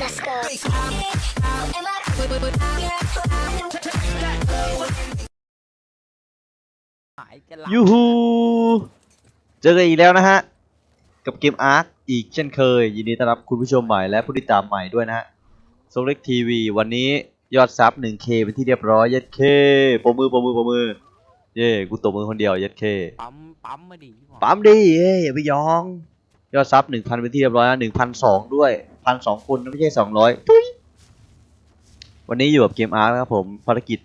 Let's go. หายจะหลับยูฮู เจอกันอีกแล้วนะฮะ กับเกมอาร์คอีกเช่นเคย ยินดีต้อนรับคุณผู้ชมใหม่และผู้ติดตามใหม่ด้วยนะฮะโซเล็กทีวีวันนี้ยอดซับ 1K เป็นที่เรียบร้อยยัดเคปมมือปมมือปมมือ เย่กูตบมือคนเดียวยัดเค ปั๊มปั๊มมาดิพี่หมอปั๊มดิเอ้ยอย่าไปยอง ยอดซับ1,000เป็นที่เรียบร้อยแล้ว1,002ด้วย1,002คนไม่ใช่200ทุยวันนี้อยู่กับเกมอาร์คนะครับผมภารกิจ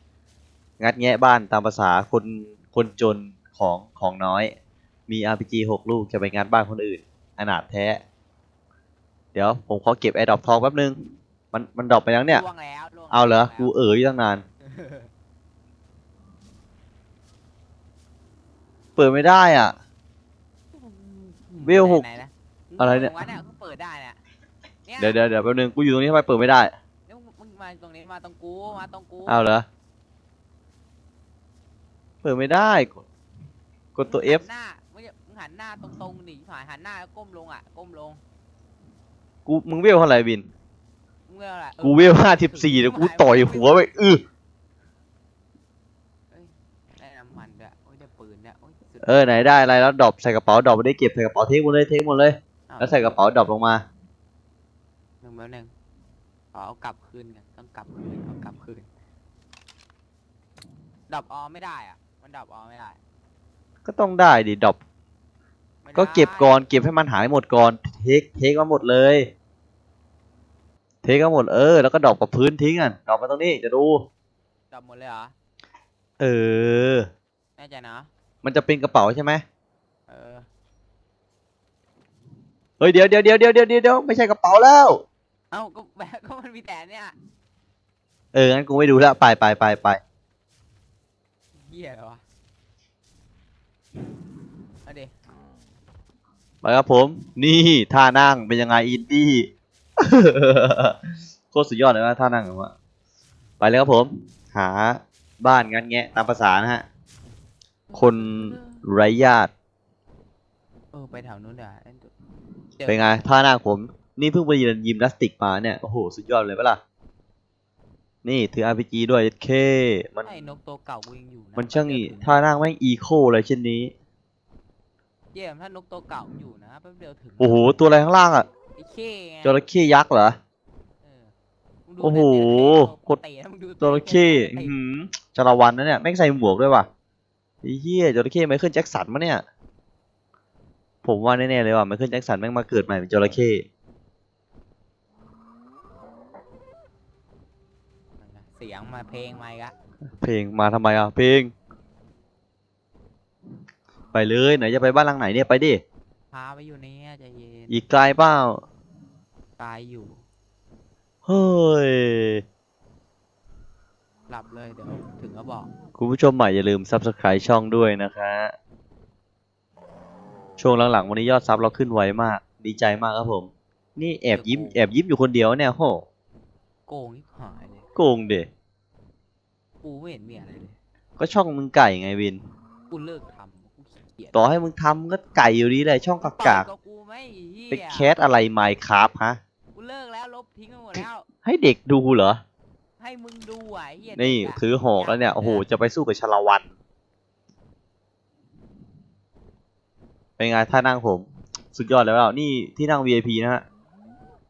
งัดแงะบ้านตามภาษาคนคนจนของของน้อย มี RPG 6ลูกจะไปงัดบ้านคนอื่น อนาถแท้ เดี๋ยวผมขอเก็บไอ้ดอกทองแป๊บนึง มันมันดรอกไปยังเนี่ย ล่วงแล้วล่วงเอาเหรอแล้วกูเอ๋ยตั้งนาน เปิดไม่ได้อะ เวลหก ไหนๆนะอะไรเนี่ยมึงเนี่ยเพิ่งเปิดได้เนี่ยเนี่ยเดี๋ยวเดี๋ยวเดี๋ยวแป๊บนึงกูอยู่ตรงนี้ทำไมเปิดไม่ได้เดี๋ยวมึงมาตรงนี้มาตรงกูมาตรงกูเอาเหรอเปิดไม่ได้กดกดตัว F หันหน้ามึงอย่ามึงหันหน้าตรงๆดิหายหันหน้าแล้วก้มลงอะก้มลงกูมึงเวลเท่าไหร่บิน มึงเวลอะไรออกูเวลห้าสิบสี่เดี๋ยวกูต่อยหัวไปอื้อ ได้น้ำมันด้วยโอ้ยได้ปืนด้วยโอ้ยสุด เออไหนได้อะไรแล้วดรอปใส่กระเป๋าดรอปไม่ได้เก็บใส่กระเป๋าเทคหมดเลยเทคหมดเลยอ้าแล้วใส่กระเป๋าดรอปลงมา หนึ่งแป๊บหนึงขอเอากลับคืนกันต้องกลับคืนเอากลับคืนดับออไม่ได้อะ มันดับออไม่ได้ก็ต้องได้ดิดรอปไม่ได้ก็เก็บก่อนเก็บให้มันหายหมดก่อนเทคเทคมาหมดเลย เทคมาหมดเออแล้วก็ดรอปกับพื้นทิ้งอะดรอปมาตรงนี้จะดู ดับหมดเลยเหรอเออ แน่ใจนะ มันจะเป็นกระเป๋าใช่ไหมเออเฮ้ยเดี๋ยวเดี๋ยวเดี๋ยวเดี๋ยวเดี๋ยวเดี๋ยวไม่ใช่กระเป๋าแล้ว เอ้าก็แบบก็มันมีแต่เนี่ยเอองั้นกูไม่ดูแล้วไปไปไปไปเหี้ยเหรอวะเอาดิไปครับผม นี่ท่านั่งเป็นยังไงอินดี้ โคตรสุดยอดเลยว่าท่านั่งของว่าไปเลยครับผม หาบ้านงันแงะตามภาษานะฮะ คนไร้ญาติเออไปแถวนู้นเดี๋ยวเอ้ยเจอเป็นไงท่านั่งผม นี่เพิ่งไปเรียนยิมนาสติกมาเนี่ยโอ้โหสุดยอดเลยปะล่ะนี่ถือ RPG ด้วยเคมัน ไอ้นกตัวเก่ากูยังอยู่นะมันช่างอีแป๊บเดียวถึท่านั่งแม่งอีโคเลยเช่นนี้ เยี่ยมถ้านกตัวเก่ามันอยู่นะแป๊บเดียวถึงโอ้โห ตัวอะไรข้างล่างอะไอ้เข้ไงจระเข้ยักษ์เหรอ เออมึงดูโอ้โห แต่กดเตะนะมึงดูจระเข้เตะอื้อหือจระวันนะเนี่ยแม่งใส่หมวกด้วยว่ะไอ้ เหี้ยจระเข้ไมเคิลแจ็คสันมะเนี่ย ผมว่าแน่ๆเลยว่ะไมเคิลแจ็คสันแม่งมาเกิดใหม่เป็นจระเข้เสียงมาเพลงมาอีกอะเพลงมาทำไมอะเพลง ไปเลยไหนจะไปบ้านหลังไหนเนี่ยไปดิพาไปอยู่ในเนี่ยใจเย็นอีกไกลเปล่าตายอยู่ เฮ้ย หลับเลยเดี๋ยวถึงก็บอก คุณผู้ชมใหม่อย่าลืม subscribe ช่องด้วยนะคะ ช่วงหลังๆวันนี้ยอดซับเราขึ้นไวมาก ดีใจมากครับผม นี่แอบยิ้มแอบยิ้มอยู่คนเดียวเนี่ยโหโกงที่หายเลยโกงเด็กูไม่เห็นมีอะไรเลยก็ช่องมึงไก่ไงวิน กูเลิกทำกูขี้เกียจต่อให้มึงทำก็ไก่อยู่ดีแหละช่องกากากเปิดบกูไหม่เหี้ยไปแคสอะไรไมค์ครับฮะ กูเลิกแล้วลบทิ้งไปหมดแล้ว ให้เด็กดูเหรอ ให้มึงดูอะไอ้เหี้ยนี่เด็กะถือหอกแล้วเนี่ยโอ้โหจะไปสู้กับชาละวันเป็นไงท่านั่งผม สุดยอดแล้วนี่ที่นั่ง VIP นะฮะ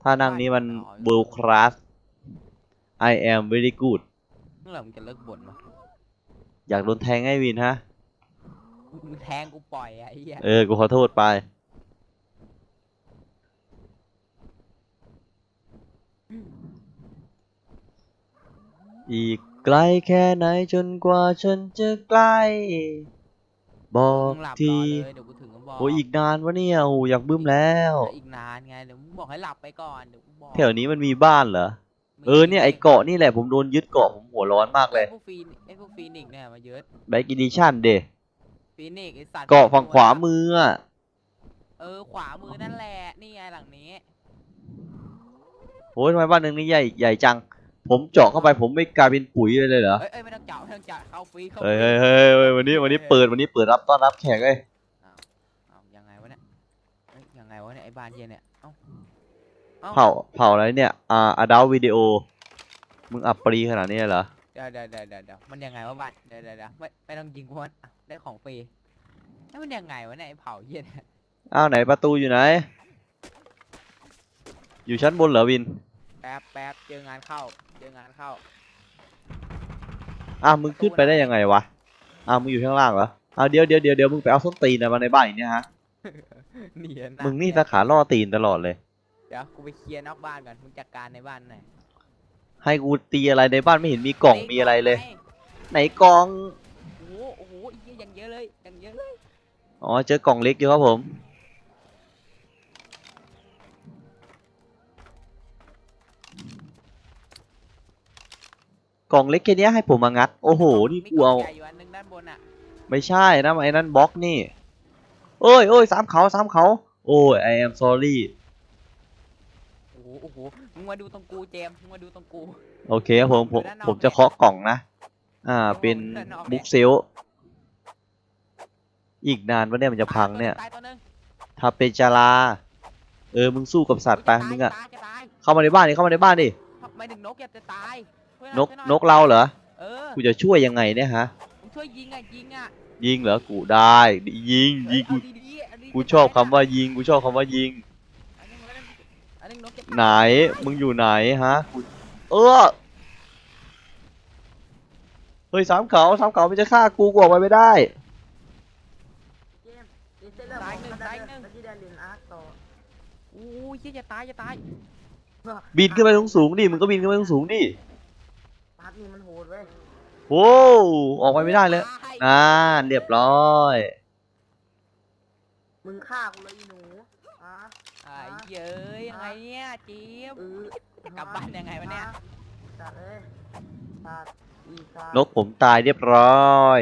ท่านั่งนี้มัน world class I am very good เมื่อไหร่มึงจะเลิกบ่นวะอยากโดนแทงไงวินฮะ มึงแทงกูปล่อยอะไอ้เหี้ย เออ กูขอโทษไป อีกไกลแค่ไหนจนกว่าฉันจะใกล้ บอกมึงหลับรทีอเลยเดี๋ยวกูถึงก็บอกโอ้ยอีกนานวะเนี่ยโอ้อยากบึ้มแล้ว อีกนานไงเดี๋ยวมึงบอกให้หลับไปก่อนเดี๋ยวกูบอกแถวนี้มันมีบ้านเหรอ เออเนี่ยไอเกาะนี่แหละผมโดนยึดเกาะผมหัวร้อนมากเลยไอ้พวกฟีนไอ้พวกฟีนิกซ์เนี่ยมาเยอะแบ็กอิดิชั่นเดฟีนิกซ์ไอ้สัตว์เกาะฝั่งขวามืออะเออขวามือนั่นแหละนี่ไงหลังนี้ โอ้ยทำไมบ้านหนึ่งนี่ใหญ่ใหญ่จัง ผมเจาะเข้าไปผมไม่กลายเป็นปุ๋ยเลยเลยเหรอ เอ้ยเอ้ยไม่ต้องเจาะไม่ต้องเจาะเข้าฟรีเข้าฟเฮ้ยรีเฮ้ยเฮ้ยเฮ้ยวันนี้วันนี้เปิดวันนี้เปิดรับต้อนรับแขกเลยเอายังไงวะเนี่ยวะเนี่ยไอ้บ้านเฮียเนี่ยเอ้าเอ้าเผาเผาอะไรเนี่ย อ่าอดัลวิดีโอ มึงอับปรีขนาดนี้เลยเหรอ เดี๋ยวเดี๋ยวเดี๋ยวเดี๋ยวเดี๋ยวมันยังไงวะบ้านเดี๋ยวเดี๋ยวเดี๋ยวไม่ไม่ต้องยิงกูมันอะได้ของฟรีแล้วมันยังไงวะเนี่ยไอ้เผาเฮียเนี่ยอ้าวไหนประตูอยู่ไหน อยู่ชั้นบนเหรอวินแป๊บแป๊บเจองานเข้า เจองานเข้า อ้าวมึงขึ้นไปได้ยังไงวะอ้าวมึงอยู่ข้างล่างเหรออ้าวเดี๋ยวเดี๋ยวเดี๋ยวเดี๋ยวมึงไปเอาส้นตีนอะไรมาในบ้านอีกเนี่ยฮะ เนียนมึงนี่สาขาล่อตีนตลอดเลย เดี๋ยวกูไปเคลียร์นอกบ้านก่อนมึงจัดการในบ้านหน่อยให้กูตีอะไรในบ้านไม่เห็นมีกล่องมีอะไรเลยไงไหนกล่อง โอ้โหโอ้โหไอ้เหี้ยอย่างเยอะเลยอย่างเยอะเลย อ๋อเจอกล่องเล็กอยู่ครับผม กล่องเล็กแค่เนี้ยให้ผมมางัด โอ้โห นี่มีกูกล่อเอางใหญ่อยู่อันหนึงด้านบนอะไม่ใช่นะไอ้นั่นบล็อกนี่ เอ้ยเอ้ยสามเขาสามเขา โอ้ย I am sorry โอ้โห โอ้โห มึงมาดูตรงกูเจมส์มึงมาดูตรงกู โอเคครับผม ผมด้านนอกผมจะเคาะกล่องนะ อ่า เป็นด้านนอกเนี่ยบุ๊กเซล อีกนานวะเนี่ยมันจะพังเนี่ยตายตัวหนึงถ้าเป็นจารา เออ มึงสู้กับสัตว์ไปตายมึงอะตายจะตายเข้ามาในบ้านดิ เข้ามาในบ้านดิไม่ถึงนกอยากจะตายช่ วยหนอยกช่วยหอยนกเราเหรอ เออกูจะช่วยยังไงเนี่ยฮะ มึงช่วยยิงอะยิงอะยิงเหรอ กูได้ ยิง ยิง กู เอ้ดีๆเอาดีๆกูชอบคำว่ายิง กูชอบคำว่ายิง อันนึงอันนึงอันนึงนกจะตายไหน มึงอยู่ไหนฮะกูเออ เฮ้ยสามเขาสามเขามันจะฆ่ากูกูออกไปไม่ได้เกมอีเซนแล้วผมก็ได้เดินไปที่แดนลินอาร์ตต่อโอ้ยเหี้ยจะตายจะตายบินขึ้นไปสูงๆดิ มึงก็บินขึ้นไปสูงๆดิพาร์ท นี้มันโหดเว้ยโอ้ออกไปไม่ได้เลยตายอ่าเรียบร้อย มึงฆ่ากูเลยอีหนูอะไอ้เย้ยยังไงเนี่ยจี๊บ เออกลับบ้านยังไงวะเนี่ย จัดเลยจัดอีสัตว์นกผมตายเรียบร้อย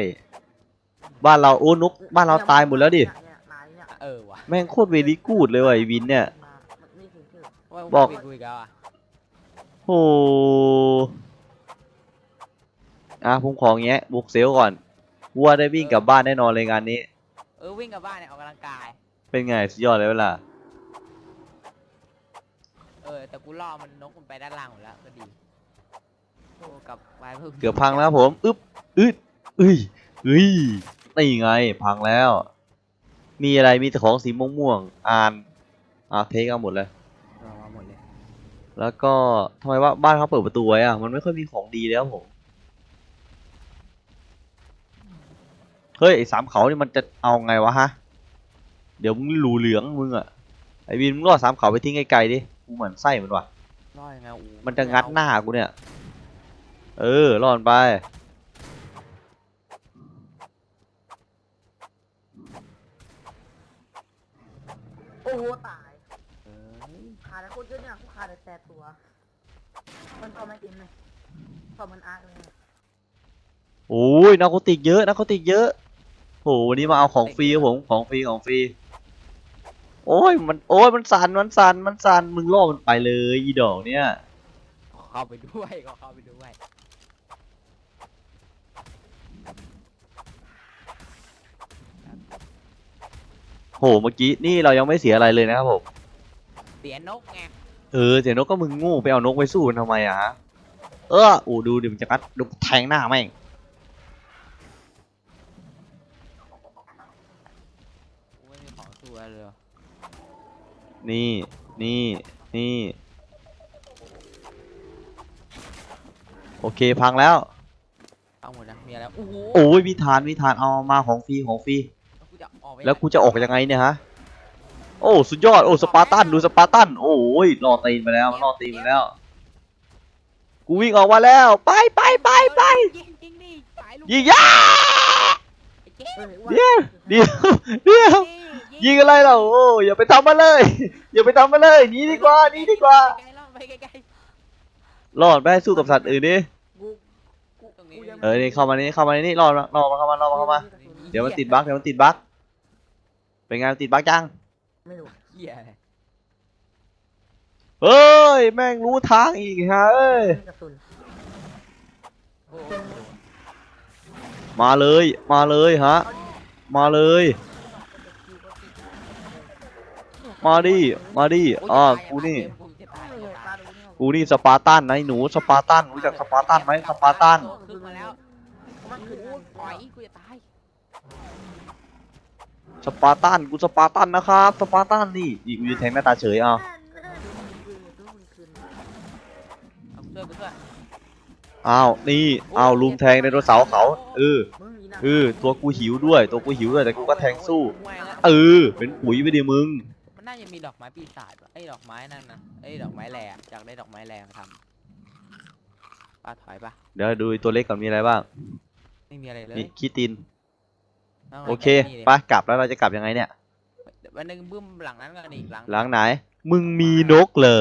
บ้านเราโอ้นกบ้านเราตายหมดแล้วดิเนี่ยไหนเนี่ยเออว่ะแม่งโคตรเวลีกูดเลยว่ะไอ้วินเนี่ย มันนี่คือชื่อว่าบอกคุยกันอะโอ้ อะผมของแงะบุกเซลก่อนวัวได้วิ่งกลับบ้านแน่นอนเลยงานนี้ เออวิ่งกลับบ้านเนี่ยออกกำลังกาย เป็นไงสุดยอดเลยเวล่ะเออแต่กูล่อมันนกมันไปด้านล่างหมดแล้วก็ดีโอ้กลับไปเพิ่งเกือบพังแล้วผมอึ๊บอึดอึ้ยอึ้ยนี่ไงพังแล้ว มีอะไรมีแต่ของสีม่วงๆอ่านอ่าเทคเอาหมดเลยเอามาหมดเลย แล้วก็ทำไมว่าบ้านเขาเปิดประตูไว้อะมันไม่ค่อยมีของดีแล้วผม เฮ้ยไอ้สามเขานี่มันจะเอาไงวะฮะ เดี๋ยวมึงหลูเหลืองมึงอะไอ้วินมึงรอดสามเขาไปทิ้งไกลๆดิ กูเหมือนไส้มันว่ะล่อยังไงโอ้โหมันจะงัดหน้ากูเนี่ย เออรอดไป โอ้โหตายเออขาดแต่คนเยอะเนี่ยกูขาดแต่แปดตัว มันเข้าไม่กินเลยเข้ามันอาร์ตเลย โอ้ยนาโคติกเยอะนาโคติกเยอะ โหวันนี้มาเอาของฟรีครับผมของฟรีของฟรีโอ้ยมันโอ้ยมันสั่นมันสั่นมันสั่นมึงล่อมันไปเลยอีดอกเนี่ยเข้าไปด้วยก็เข้าไปด้วยโหเมื่อกี้นี่เรายังไม่เสียอะไรเลยนะครับผมเสียนกไงเออเสียนกก็มึงโงูไปเอานกไปสู้มันทำไมอะฮะเออโอ้ดูดิมันจะกัดดูแทงหน้าแม่ง นี่ นี่ นี่ โอเคพังแล้ว เอาหมดนะมีอะไรโอ้โหโอ้ยมีทานมีทานเอามาของฟรีของฟรี แล้วกูจะออกไปแล้วกูจะออกยังไงเนี่ยฮะ โอ้สุดยอด โอ้สปาร์ตันดูสปาร์ตัน โอ้ยรอตีนไปแล้วรอตีนไปแล้ว กูวิ่งออกมาแล้ว ไปไปไปไปยิงยิงดิสายลูกยิงยาไอ้เจ๊เฮ้ยว่าเดี๋ยวเดี๋ยวเดี๋ยว ยิงอะไรเราโอ้ยอย่าไปทำมันเลย อย่าไปทำมันเลยหนีดีกว่าหนีดีกว่าไกลๆล่องไปไกลรอดไปสู้กับสัตว์อื่นดิกูกูตรงนี้กูยังเออนี่เข้ามานี่เข้ามานี่รอดรอดมาเข้ามารอดมาเข้ามาเดี๋ยวมันติดบั๊กเดี๋ยวมันติดบั๊กเป็นไงมันติดบั๊กจังไม่รู้ๆเหี้ยเฮ้ยแม่งรู้ทางอีกฮะเอ้ยกระสุนโอ้โหมาเลยมาเลยฮะ มาเลยโมาดิมาดิโยอ่าจะตายกูนี่อะกูจะตายไม่กูเห็นตาตายดูนี่ กูนี่สปาร์ตันนะไอ้หนูสปาร์ตันรู้จักสปาร์ตันไหมสปาร์ตันขึ้นมาแล้วมันคือโอ้ยปล่อยกูจะตายสปาร์ตันกูสปาร์ตันนะครับสปาร์ตันนี่อีกกูจะแทงหน้าตาเฉยเอาเอาเสื้อไปด้วยอ้าวนี่อ้าวลุมแทงไดโนเสาร์เขาเออมึงอีน่ะเออตัวกูหิวด้วย ตัวกูหิวด้วยแต่กูก็แทงสู้แหวงอะเออเป็นปุ๋ยไปดิมึงมั นน่าจะมีดอกไม้ปีศาจว่ะไอ้ยดอกไม้นั่นนะไอ้ยดอกไม้แหลมอยากได้ดอกไม้แหลมมาทำป้าถอยปะเดี๋ยวดูไอ้ตัวเล็กก่อนมีอะไรบ้างไม่มีอะไรเลยมีขี้ตินาโอเคนี่ดิไปกลับแล้วเราจะกลับยังไงเนี่ย วันหนึงบึ้มหลังนั้นก็อีกหลัง หลังไหน มึงมีนกเหรอ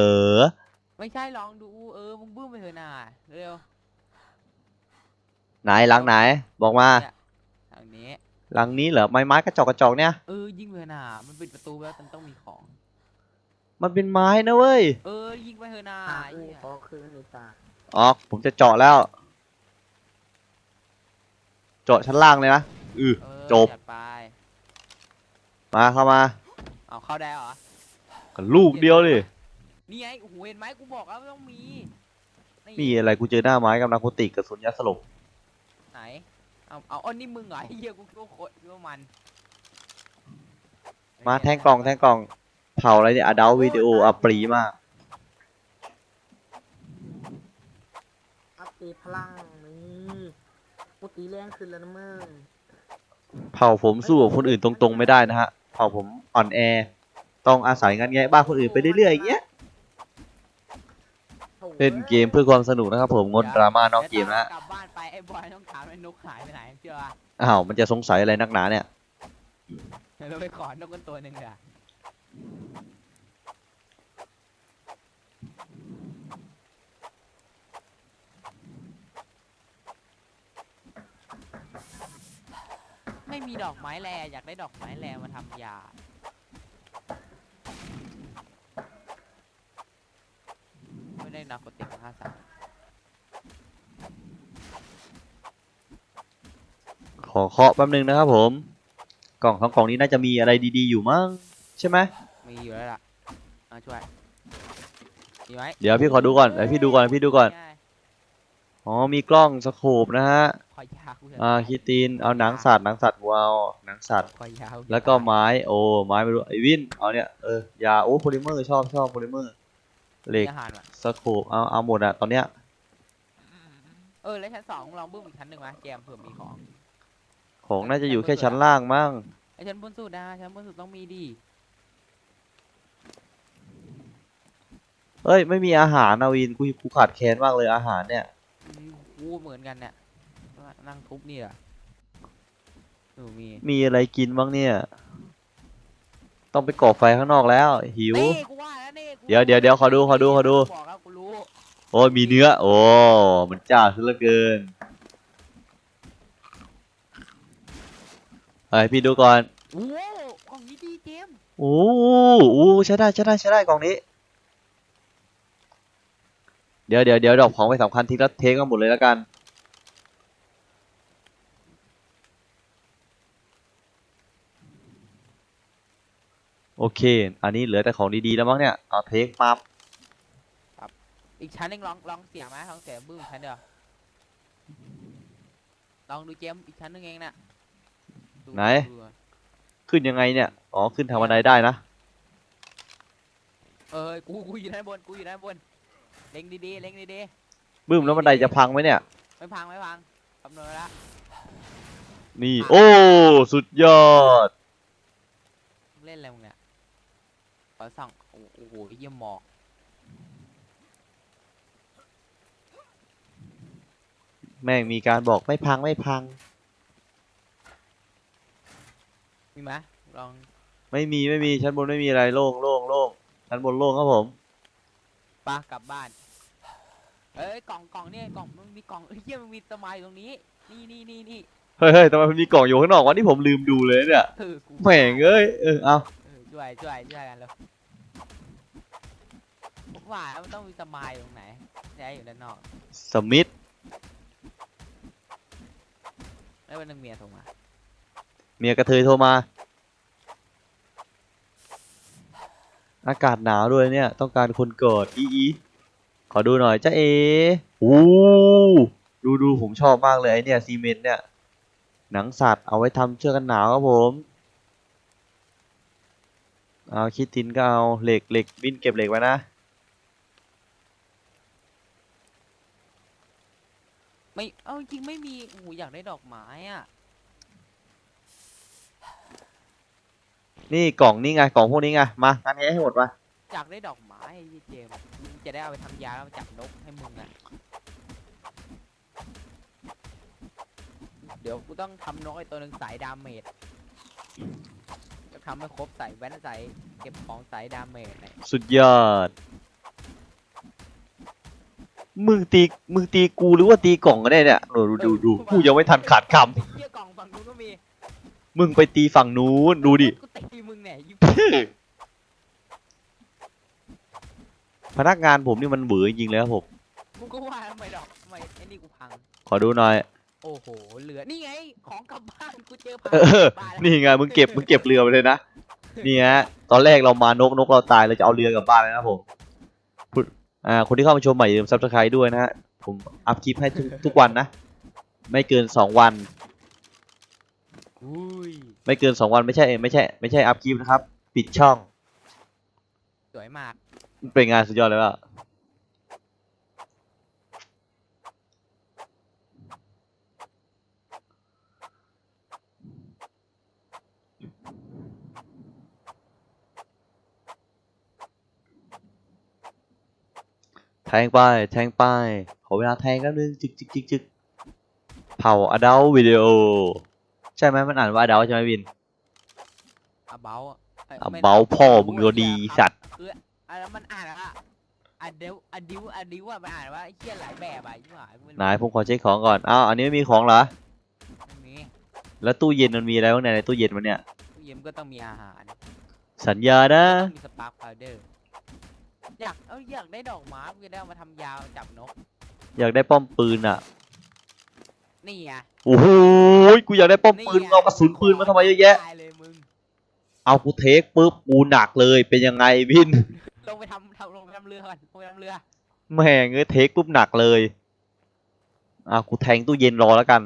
ไม่ใช่ลองดูเออมึงบึ้มไปเถอะนาเร็วไหนหลังไหน บอกมาทางนี้ หลังนี้เหรอไม้ไม้กระจอกกระจอกเนี่ย เออยิงไปเถอะนามันปิดประตูแล้วมันต้องมีของ มันเป็นไม้นะเว้ย เออยิงไปเถอะนาอะไอ้กูเหี้ยขอคืนไอ้ตาอ๋อผมจะเจาะแล้ว เจาะชั้นล่างเลยนะอือ เออจบ จัดไปมาเข้ามาเอาเข้าได้เหรอ กันลูกเดียวดินี่ไงโอ้โหเห็นไหมกูบอกแล้วไม่ต้องมี นี่มีอะไรกูเจอหน้าไม้กำลังโคติกกระสุนยาสลบไหน เอาเอาเอานี่มึงเหรอไอ้เหี้ยกูก็โคตรว่ามันมาแทงกล่องแทงกล่องเผาอะไรเนี่ยอดัลวิดีโออัปรีมาก อัพตีพลังนี่กูตีแรงขึ้นแล้วนะมึงเผ่าผมสู้กับคนอื่นตรงๆไม่ได้นะฮะ เผ่าผมอ่อนแอ ต้องอาศัยงันแงะบ้านคนอื่นไปเรื่อยๆอย่างเงี้ยโถ่ เล่นเกมเพื่อความสนุกนะครับ ผมงดดราม่านอกเกมนะฮะกลับบ้านไปไอ้บอยต้องถามไอ้นกหายไปไหนเชื่อป่ะอ้าวมันจะสงสัยอะไรนักหนาเนี่ย เดี๋ยวเราไปขอนกกันตัวหนึ่งเดี๋ยวไม่มีดอกไม้แลอยากได้ดอกไม้แลมาทำยา ไม่ได้นาโคติกห้าสามขอเคาะแป๊บนึงนะครับผม กล่องของกล่องนี้น่าจะมีอะไรดีๆอยู่มั้งใช่ไหมมีอยู่แล้วล่ะมาช่วยมีไหมเดี๋ยวพี่ขอดูก่อนเดี๋ยวพี่ดูก่อนพี่ดูก่อนง่ายอ๋อมีกล้องสโคปนะฮะขอยาวเถะอ่าคิตินเอาหนังสัตว์หนังสัตว์วาวหนังสัตว์ขอยาวแล้วก็ไม้โอ้ไม้ไม่รู้ไอวินเอาเนี่ยเออยาโอ้โพลิเมอร์ชอบชอบโพลิเมอร์ เหล็กอาหารว่ะสโคปเอาเอาหมดอะตอนเนี้ยเออแล้วชั้นสองลองบึ้มอีกชั้นหนึ่งไหมแจมเผื่อมีของของน่าจะอยู่แค่ชั้นล่างมั้งไอชั้นบนสุดนะชั้นบนสุดต้องมีดีเอ้ยไม่มีอาหารนะวินกูกูขาดแคลนมากเลยอาหารเนี่ยอืมกูเหมือนกันเนี่ยว่านั่งทุบนี่แหละหนูมีมีอะไรกินบ้างเนี่ย ต้องไปก่อไฟข้างนอกแล้ว หิวเน่กูว่าแล้วเน่กูเดี๋ยวเดี๋ยวเดี๋ยวขอดูขอดูขอดู บอกแล้วกูรู้โอ้ยมีเนื้อ โอ้ มันจ้าซะเหลือเกินเฮ้ยพี่ดูก่อน โอ้โหของนี้ดีเจมส์โอ้โอ้ใช้ได้ใช้ได้ใช้ได้กล่องนี้ เดี๋ยวเดี๋ยวเดี๋ยวดอกของไปสำคัญทิ้งแล้วเทกันหมดเลยแล้วกัน โอเค อันนี้เหลือแต่ของดีๆแล้วมั้งเนี่ยเอาเทคปั๊บอีกชั้นหนึงลองลองเสียงไหมลองเสียงบึ้มอีกชั้นเดียวลองดูเจมส์อีกชั้นหนึงเองน่ะดูไหน ดูก่อนขึ้นยังไงเนี่ย อ๋อ ขึ้นทางบันไดได้นะ เออกูกูอยู่ด้านบนกูอยู่ด้านบนเล็งดีๆเล็งดีบึ้มแล้วบันไดจะพังไหมเนี่ย ๆไม่พังไม่พังคำนวณไว้แล้วนี่ โอ้ สุดยอดมึงเล่นอะไรมึงเนี่ยข อส่องโอ้โอ้โหเยี่ยมหมอกแม่งมีการบอกไม่พังไม่พัง มีไหมลอง ไม่มีไม่มีชั้นบนไม่มีอะไรโล่งโล่งโล่งชั้นบนโล่งครับผมปะกลับบ้าน เอ้ยกล่องกล่องเนี่ยกล่องมันมีกล่องเอ้ยเยี่ยมันมีสมายตรงนี้ นี่นี่นี่นี่เฮ้ยเฮ้ยทำไมมันมีกล่องอยู่ข้างนอกวะนี่ผมลืมดูเลยเนี่ยเออกูแม่งเอ้ยเออเอา เออช่วยช่วยช่วยกันเลยผม ว่ามันต้องมีสมายตรงไหนใช่อยู่ด้านนอกสมิธแล้ววันหนึงเมียโทรมาเมียกระเทยโทรมา อากาศหนาวด้วยเนี่ย ต้องการคนกอดอีอีขอดูหน่อยจ้าเอโอ้ดูดูผมชอบมากเลยไอเนี่ยซีเมนต์เนี่ย หนังสัตว์เอาไว้ทำเชือกกันหนาวครับผมเอาคิดตินก็เอาเหล็กเหล็กบินเก็บเหล็กไว้นะ ไม่เอาจริงๆไม่มีโอ้โหอยากได้ดอกไม้อะนี่กล่องนี่ไงกล่องพวกนี้ไงมางั้นให้หมดมาอยากได้ดอกไม้ไอ้เจมส์มึงจะได้เอาไปทำยาแล้วมาจับนกให้มึงอะเดี๋ยวกูต้องทำนกไอ้ตัวหนึ่งสายดาเมจจะทำให้ครบใส่แว่นใส่เก็บของสายดาเมจเนี่ยสุดยอด มึงตีมึงตีกูหรือว่าตีกล่องกันแน่เนี่ยดูดูดูดูกูยังไม่ทันขาดคเหี้ยกล่องฝั่งนู้นก็มีำมึงไปตีฝั่งนู้นดูดิ กูตีมึงเนี่ยยิบพนักงานผมนี่มันเบื่อจริงๆเลยครับผมกูก็ว่าทำไมดอกทำไมไอ้นี่กูพัง ขอดูหน่อย โอ้โห เหลือ นี่ไง ของกลับบ้านกูเจอพังเออ บ้านแล้วนี่ไงมึงเก็บมึงเก็บเรือไปเลยนะนี่ฮะตอนแรกเรามานกนกเราตายเราจะเอาเรือกลับบ้านเลยนะครับผมพูด อ่าคนที่เข้ามาชมใหม่อย่าลืมซับสไครต์ด้วยนะฮะผมอัพคลิปให้ทุกทุกวันนะ ไม่เกินสองวัน อุ้ยไม่เกินสองวันไม่ใช่ไม่ใช่ไม่ใช่อัพคลิปนะครับ ปิดช่อง สวยมากเป็นงานสุดยอดเลยว่ะ ทงไป แทงไป ขอเวลาแทงแป๊บนึงจึกจึกจึกจึกเผาอดัลวิดีโอ ใช่ไหมมันอ่านว่าอดัลใช่ไหมวินอะเบาอะเบาพ่อมึงตัวดีสัตว์คืออะไรมันอ่านอะอะเดวอะดิวอะดิวอะมันอ่านว่าไอ้เหี้ยหลายแบบอะยิ่งหายไม่รู้ไหนผมขอเช็คของก่อน อ้าว อันนี้ไม่มีของเหรอไม่มีแล้วตู้เย็นมันมีอะไรบ้างเนี่ยในตู้เย็นมันเนี่ย ตู้เย็นก็ต้องมีอาหาร สัญญานะต้องมีสปาร์คพาวเดอร์ อยากเอ้ยอยากได้ดอกไม้กูจะได้เอามาทำยาวจับนก อยากได้ป้อมปืนอะนี่ไงโอ้โหกูอยากได้ป้อมปืนนี่ไงเอากระสุนปืนมาทำไมเยอะแยะ ตายเลยมึงเอากูเทคปุ๊บกูหนักเลยเป็นยังไงวินลงไปทำทำลงไปทำเรือก่อนลงไปทำเรือ แม่งเอ้ยเทคปุ๊บหนักเลยอะกูแทงตู้เย็นรอแล้วกัน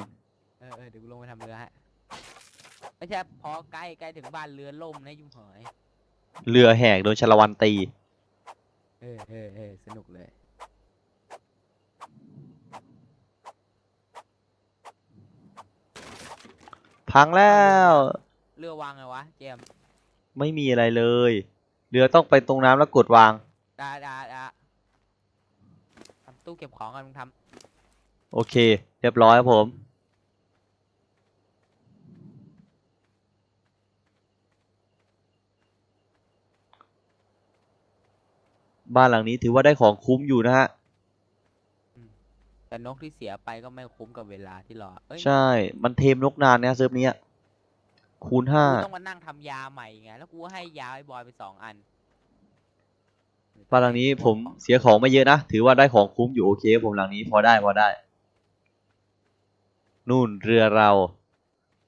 เออเออเดี๋ยวกูลงไปทำเรือฮะไม่ใช่พอใกล้ใกล้ถึงบ้านเรือล่มนะยุ่งเหยเรือแหกโดนชาละวันตี เออเออเออสนุกเลย พังแล้ว เรือวางไงวะเจมส์ไม่มีอะไรเลย เรือต้องไปตรงน้ำแล้วกดวาง ดาดาดาทำตู้เก็บของกันมึงทโอเค เรียบร้อยครับผม บ้านหลังนี้ถือว่าได้ของคุ้มอยู่นะฮะำแต่นกที่เสียไปก็ไม่คุ้มกับเวลาที่รอเอ้ยใช่ มันเทมนกนานนะเซิร์ฟเนี้ย คูณห้า กูต้องมานั่งทำยาใหม่ไงแล้วกูให้ยาไอ้บอยไปสองอันบ้านหลังนี้ผมเสียของไม่เยอะนะ ถือว่าได้ของคุ้มอยู่โอเคครับผมหลังนี้พอได้พอได้ นู่นเรือเรา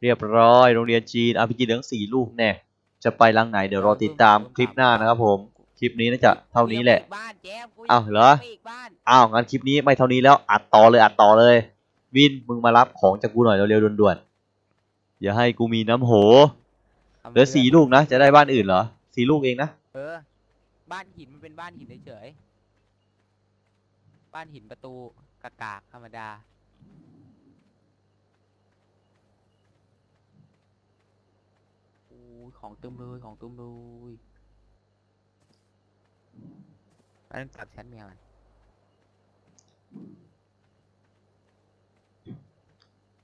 เรียบร้อย โรงเรียนจีนอาพีจีเหลืองสี่ลูกแน่ จะไปหลังไหนเดี๋ยวรอติดตามคลิปหน้านะครับผม คลิปนี้น่าจะเท่านี้แหละกูยังไปอีกบ้านแจมกูอ้าวเหรอ ไปอีกบ้านอ้าวงั้นคลิปนี้ไม่เท่านี้แล้วอัดต่อเลยอัดต่อเลย วินมึงมารับของจากกูหน่อยเร็วๆด่วนๆอย่าให้กูมีน้ำโหทำเหลือรืสี่ลูกนะจะได้บ้านอื่นเหรอสี่ลูกเองนะ เออ บ้านหินมันเป็นบ้านหินเฉยๆบ้านหินประตูกากากๆธรรมดา โอ้ยของเต็มเลยของเต็มเลย อันนั้นตัดชั้นเมียมัน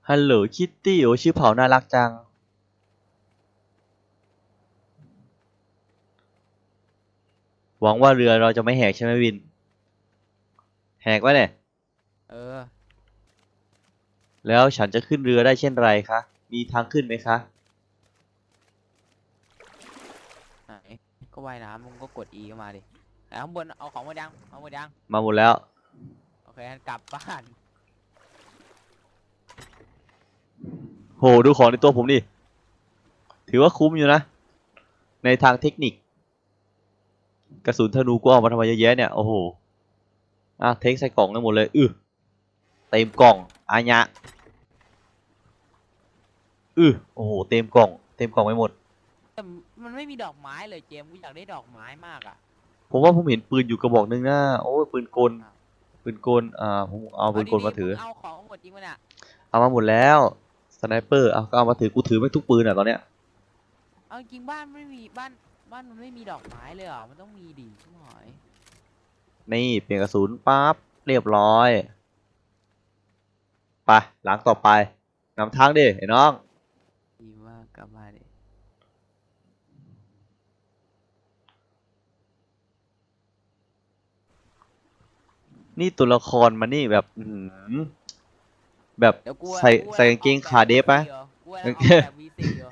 ฮัลโหลคิตตี้โอชื่อเผาน่ารักจัง หวังว่าเรือเราจะไม่แหกใช่ไหมวิน แหกไว้เนี่ย เออ แล้วฉันจะขึ้นเรือได้เช่นไรคะ มีทางขึ้นไหมคะ ไหน ก็ว่ายน้ำมึงก็กด E ก็มาดิ แต่ข้างบนเอาของมาดังเอามาดังมาหมดแล้ว โอเคงั้นกลับบ้านโหดูของในตัวผมดิ ถือว่าคุ้มอยู่นะ ในทางเทคนิค กระสุนธนูกูเอามาทำไมเยอะแยะเนี่ย โอ้โห อะเทคใส่กล่องได้หมดเลย อือเต็มกล่องอายะอือโอ้โห เต็มกล่อง เต็มกล่องไปหมด แต่มันไม่มีดอกไม้เลยเจมส์กูอยากได้ดอกไม้มากอะ ผมว่าผมเห็นปืนอยู่กระบอกหนึงนะโอ้ยปืนกลปืนกลอ่าผมเอาปืนกลมาถือ เอาของหมดจริงปะเนี่ยเอามาหมดแล้วสไนเปอร์เอาก็เอามาถือกูถือไม่ทุกปืนอะตอนเนี้ยเอาจริงบ้านไม่มีบ้านบ้านมันไม่มีดอกไม้เลยเหรอมันต้องมีดิใช่ไหมนี่เปลี่ยนกระสุนปั๊บเรียบร้อยไปหลังต่อไปนำทางดิไอ้น้องดีมากกลับมาดิ นี่ตัวละครมันนี่แบบอื้อหือแบบเดี๋ยวกูใส่กูใส่กางเกงขาเดฟปะ กูกำลังออกแบบวีซีอยู่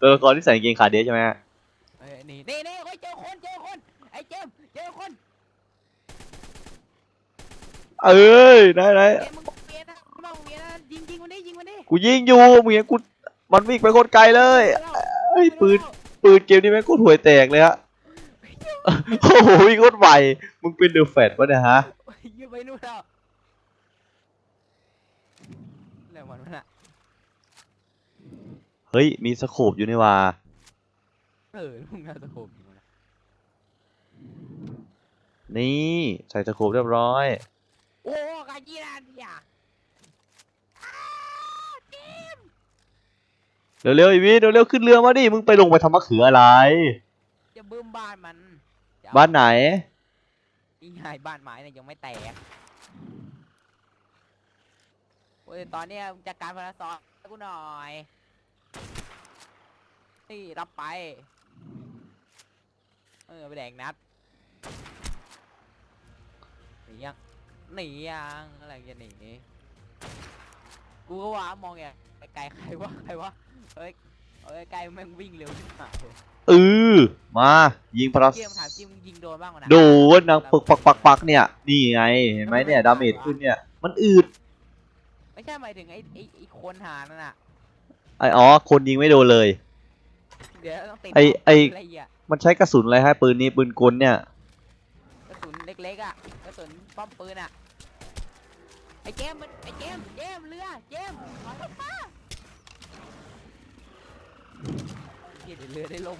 ตัวละครที่ใส่กางเกงขาเดฟใช่ไหมฮะเอ้ยนี่นี่นี่เฮ้ยเจอคนเจอคนไอ้เจมส์เจอคนเอ้ยไหนไหนเจมส์มึงเปลี่ยนนะมึงเปลี่ยนนะยิงยิงมันดิยิงมันดิกูยิงอยู่มึงเห็นกูมันวิ่งไปโคตรไกลเลย เอ้ยปืน ปืนเกมนี้แม่งโคตรห่วยแตกเลยฮะ โอ้โหวิ่งโคตรไวมึงเป็นเดอะแฟตปะเนี่ยฮะยืมไปนู่นแล้วเรื่องมันมันอะเฮ้ยมีสโคปอยู่นี่ว่าเออมึงน่าจะโคบอยู่นะนี่ใส่สโคปเรียบร้อยโอ้กาจีรันอย่าเร็วๆอีวีเร็วๆขึ้นเรือมาดิมึงไปลงไปทำมะเขืออะไร จะบึ้มบ้านมันจะเอ บ้านไหนนี่ไงบ้านไม้เนี่ยยังไม่แตกโอ้ยตอนเนี้ยมึงจัดการพลัสซอนกูหน่อยนี่รับไป เออไปแดงนัดหนียังหนียังอะไรจะหนีกูก็ว่ามองอย่างไกลใครวะใครวะเฮ้ยเฮ้ยไกลแม่งวิ่งเร็วขึ้นมาเลย ออมายิงพลัสเกมถามจริงมึงยิงโดนบ้างวะนะโดนนางปึกปักปักปักเนี่ย นี่ไง เห็นไหมเนี่ยดาเมจขึ้นเนี่ย มันอืด ไม่ใช่หมายถึงไอ้ไอ้ไอ้คนหานั่นน่ะไออ๋อ คนยิงไม่โดนเลย เดี๋ยวต้องติดไอ้ไอ้อะไรอะมันใช้กระสุนอะไรฮะปืนนี้ปืนกลเนี่ย กระสุนเล็กๆอะกระสุนป้อมปืนอะไอ้เจมส์มันไอ้เจมส์เจมส์เรือเจมส์ขอรถมาเหี้ยเดี๋ยวเรือได้ลง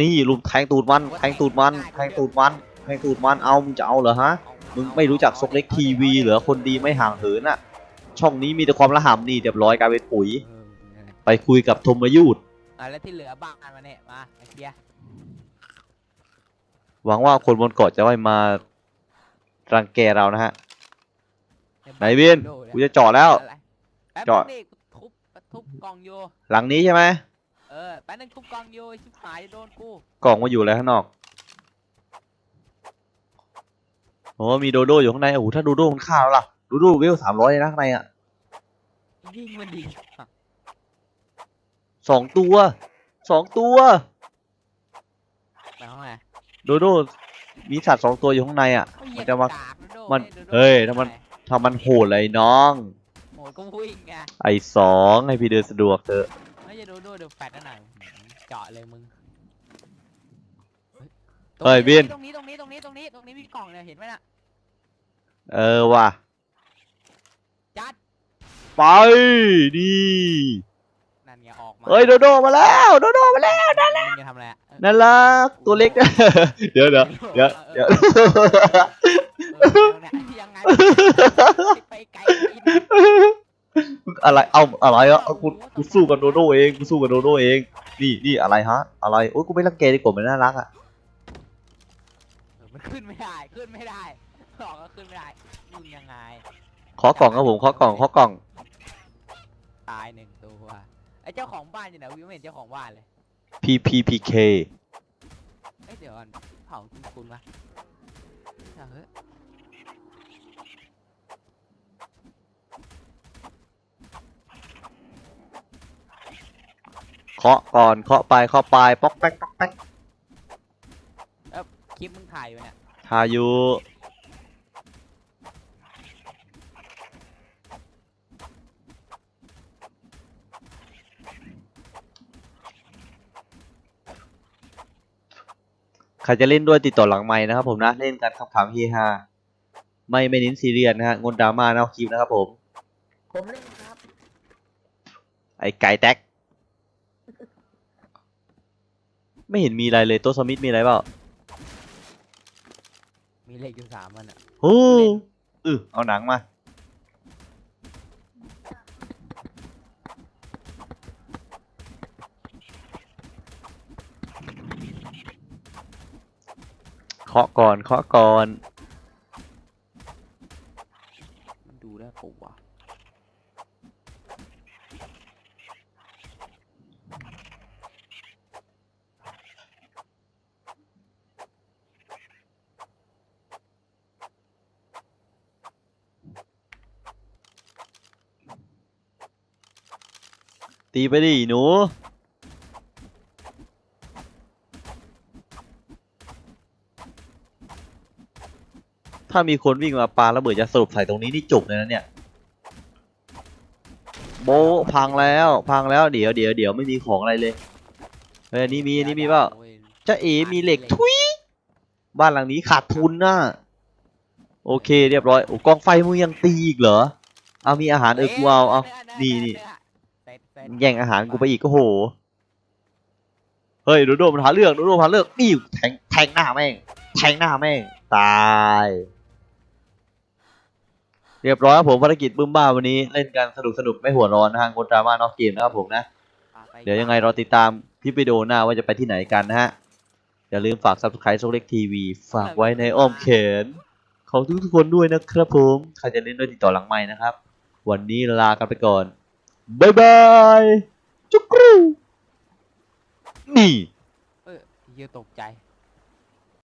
นี่ลุมแทงตูดมันแทงตูดมันแทงตูดมันแทงตูดมันเอามึงจะเอาเหรอฮะมึงไม่รู้จักซกเล็กทีวีเหรอคนดีไม่ห่างเหินอะช่องนี้มีแต่ความระห่ำนี่เรียบร้อยกลายเป็นปุ๋ยเออนั่นแหละไปคุยกับธมยูดอะแล้วที่เหลือบ้างมาเนี่ยมาไอ้เคียหวังว่าคนบนเกาะจะไม่มารังแกเรานะฮะไหนวินกูจะเจาะแล้วอะไรแป๊บจอดนึงดิกูทุบทุบกล่องโยหลังนี้ใช่ไหม เออแป๊บนึงทุบกล่องโยชิบหายโดนกูกล่องมาอยู่อะไรข้างนอกโอ้มีโดโดอยู่ข้างในโอ้โหถ้าโดโดมันฆ่าแล้วล่ะโดโดเวลสามร้อยนะข้างในอะยิงมันดีสองตัวสองตัวไปห้องไหนโดโดมีสัตว์สองตัวอยู่ข้างในอะเอาเหยีมัยนบจะมากากโดดมันโดดเฮ้ยโดดถ้ามันไปถ้ามันโหดเลยน้อง โหดก็วิ่งไงไอ้สองให้พี่เดินสะดวกเถอะ ไม่จะดูดูเดี๋ยวแฟดนั่นหน่อยเจาะเลยมึงเฮ้ยบิน ตรงนี้ตรงนี้ตรงนี้ตรงนี้ตรงนี้มีกล่องเนี่ยเห็นไหมน่ะเออว่ะ จัดไปดีนั่นไงออกมาเฮ้ยโดโดมาแล้วโดโดมาแล้วนั่นมึงจะทำอะไรอะเออน่ารักตัวเล็ก เดี๋ยวเดี๋ยวเดี๋ยวเดี๋ยว เออเนี่ยยังไงไปไกลกิน อะไร เอาอะไรอะเอากูกูสู้กับโดโดเอง กูสู้กับโดโดเอง นี่นี่อะไรฮะ อะไร โอ้ยกูไม่รังแกดีกว่ามันน่ารักอะเออมันขึ้นไม่ได้ ขึ้นไม่ได้ออกก็ขึ้นไม่ได้มึงยังไง ขอกล่องครับผม ขอกล่อง ขอกล่อง ตายหนึ่งตัวไอ้เจ้าของบ้านอยู่ไหนวิวไม่เห็นเจ้าของบ้านเลย PPPK เอ้ยเดี๋ยวก่อนเผาคุณคุณวะเอาเฮ้ย เคาะก่อนเคาะไปเคาะไปป๊อกแป๊กป๊อกแป๊กคลิปมึงถ่ายอยู่เนี่ยทายุใครจะเล่นด้วยติดต่อหลังไม้นะครับผมนะเล่นกันขำๆเฮฮาไม่ไม่เน้นซีเรียสนะฮะงดดราม่านะคลิปนะครับผม ผมเล่นครับ ไอ้ไก่แท็ก ไม่เห็นมีอะไรเลยโต๊ะสมิธมีอะไรเปล่ามีเหล็กอยู่สามอันอะ โอ้เออเอาหนังมาเคาะก่อนเคาะก่อนมันดูได้ปะวะ ตีไปดิหนู ถ้ามีคนวิ่งมาปาระเบิดจะสรุปใส่ตรงนี้นี่จบเลยนะเนี่ย โบะพังแล้วพังแล้วเดี๋ยวเดี๋ยวเดี๋ยวไม่มีของอะไรเลยเฮ้ยอันนี้มีอันนี้มีเปล่าโอ้ยจ้าเอมีเหล็กทุยบ้านหลังนี้ขาดทุนน่ะโอเคเรียบร้อยโอ้กองไฟมึงยังตีอีกเหรอเอามีอาหารเออกูเอาเอานี่นี่เสร็จเสร็จ แย่งอาหารกูไปอีกก็โห เฮ้ยโดโดมันหาเรื่องโดโดมันหาเรื่องนี่แทงแทงหน้าแม่งแทงหน้าแม่งตาย เรียบร้อยครับผมภารกิจบึ้มบ้าวันนี้เล่นกันสนุกสนุกไม่หัวร้อนนะฮะงดดราม่านอกเกมนะครับผมนะปาปเดี๋ยวยังไงรอติดตามคลิปวิดีโอหน้าว่าจะไปที่ไหนกันนะฮะ อย่าลืมฝาก subscribe โซเล็กทีวีฝากไว้ในอ้อมแขนของทุกทุกๆคนด้วยนะครับผม ใครจะเล่นด้วยติดต่อหลังไม้นะครับ วันนี้ลากันไปก่อน บายบายจุกรูนี่ เออเหี้ยตกใจ